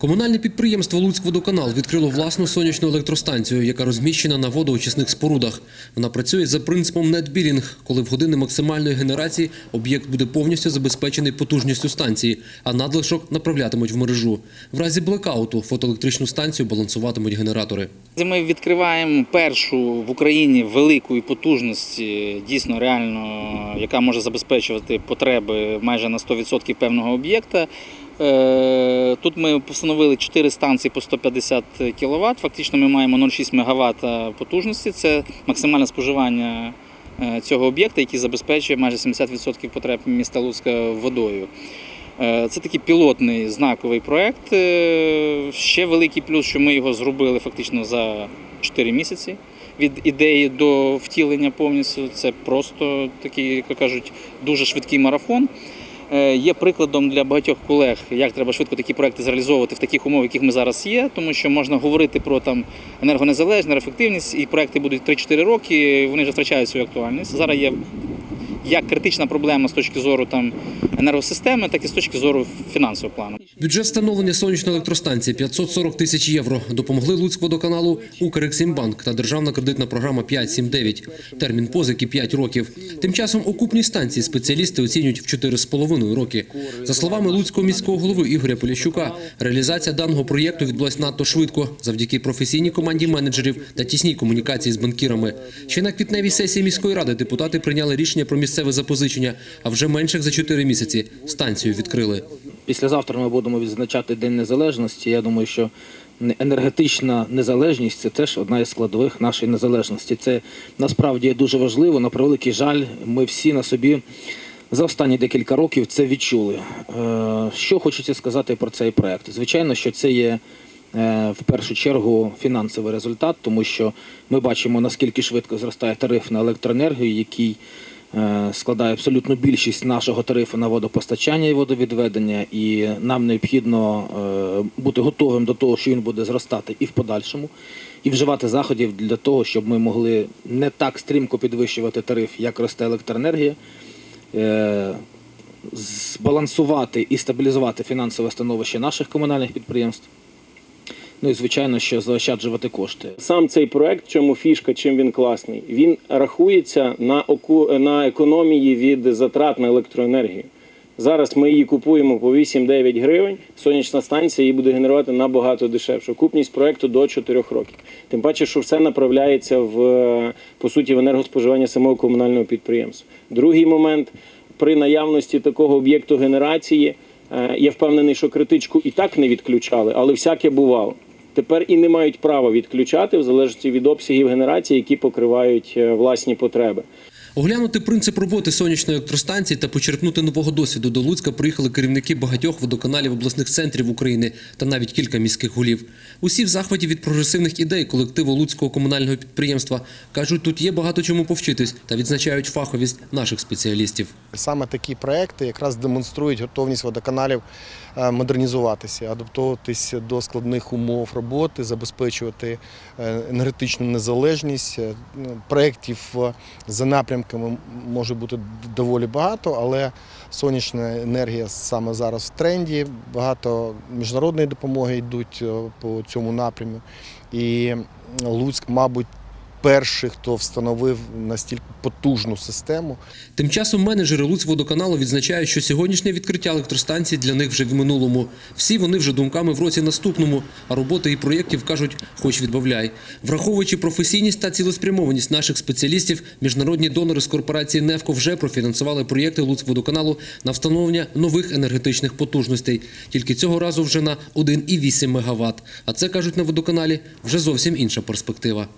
Комунальне підприємство «Луцькводоканал» відкрило власну сонячну електростанцію, яка розміщена на водоочисних спорудах. Вона працює за принципом нетбілінг, коли в години максимальної генерації об'єкт буде повністю забезпечений потужністю станції, а надлишок направлятимуть в мережу. В разі блекауту фотоелектричну станцію балансуватимуть генератори. Ми відкриваємо першу в Україні велику і потужності, дійсно реально, яка може забезпечувати потреби майже на 100% певного об'єкта. Е, Тут ми встановили 4 станції по 150 кВт. Фактично ми маємо 0,6 МВт потужності. Це максимальне споживання е, цього об'єкта, який забезпечує майже 70% потреб міста Луцька водою. Е, Це такий пілотний знаковий проект. Е, Ще великий плюс, що ми його зробили фактично за 4 місяці. Від ідеї до втілення повністю це просто такий, як кажуть, дуже швидкий марафон. Е, Є прикладом для багатьох колег, як треба швидко такі проекти зреалізовувати в таких умовах, яких ми зараз є, тому що можна говорити про там енергонезалежність, ефективність, і проекти будуть 3-4 роки, вони вже втрачають свою актуальність. Зараз є як критична проблема з точки зору там енергосистеми, так і з точки зору фінансового плану. Бюджет встановлення сонячної електростанції 540 тисяч євро. Допомогли Луцькводоканалу Укрексімбанк та державна кредитна програма 579. Термін позики 5 років. Тим часом окупність станції спеціалісти оцінюють в 4,5 роки. За словами Луцького міського голови Ігоря Поліщука, реалізація даного проєкту відбулась надто швидко завдяки професійній команді менеджерів та тісній комунікації з банкірами. Ще на квітневій сесії міської ради депутати прийняли рішення про місцеве запозичення, а вже менше як за 4 місяці станцію відкрили. Післязавтра ми будемо відзначати День Незалежності. Я думаю, що енергетична незалежність це теж одна із складових нашої незалежності. Це насправді дуже важливо. На превеликий жаль, ми всі на собі за останні декілька років це відчули. Е, Що хочеться сказати про цей проект? Звичайно, що це є е, в першу чергу фінансовий результат, тому що ми бачимо наскільки швидко зростає тариф на електроенергію, який складає абсолютно більшість нашого тарифу на водопостачання і водовідведення, і нам необхідно е, бути готовим до того, що він буде зростати і в подальшому, і вживати заходів для того, щоб ми могли не так стрімко підвищувати тариф, як росте електроенергія. е, Збалансувати і стабілізувати фінансове становище наших комунальних підприємств. Ну і звичайно, що заощаджувати кошти. Сам цей проект, чому фішка, чим він класний, він рахується на оку на економії від затрат на електроенергію. Зараз ми її купуємо по 8-9 гривень. Сонячна станція її буде генерувати набагато дешевше. Купність проекту до 4 років. Тим паче, що все направляється в по суті в енергоспоживання самого комунального підприємства. Другий момент при наявності такого об'єкту генерації. е, Я впевнений, що критичку і так не відключали, але всяке бувало. Тепер і не мають права відключати в залежності від обсягів генерації, які покривають е, власні потреби. Оглянути принцип роботи сонячної електростанції та почерпнути нового досвіду до Луцька приїхали керівники багатьох водоканалів обласних центрів України та навіть кілька міських голів. Усі в захваті від прогресивних ідей колективу Луцького комунального підприємства кажуть, тут є багато чому повчитись та відзначають фаховість наших спеціалістів. Саме такі проекти якраз демонструють готовність водоканалів е, модернізуватися, адаптуватись до складних умов роботи, забезпечувати е, енергетичну незалежність. Е, ну, Проєктів за напрямками може бути доволі багато, але сонячна енергія саме зараз в тренді. Багато міжнародної допомоги йдуть е, по цьому напряму. І Луцьк, мабуть, перший, хто встановив настільки потужну систему. Тим часом менеджери Луцьводоканалу відзначають, що сьогоднішнє відкриття електростанції для них вже в минулому. Всі вони вже думками в році наступному, а роботи і проєктів кажуть, хоч відбавляй. Враховуючи професійність та цілеспрямованість наших спеціалістів, міжнародні донори з корпорації «Невко» вже профінансували проєкти Луцьводоканалу на встановлення нових енергетичних потужностей. Тільки цього разу вже на 1,8 МВт. А це кажуть на водоканалі вже зовсім інша перспектива.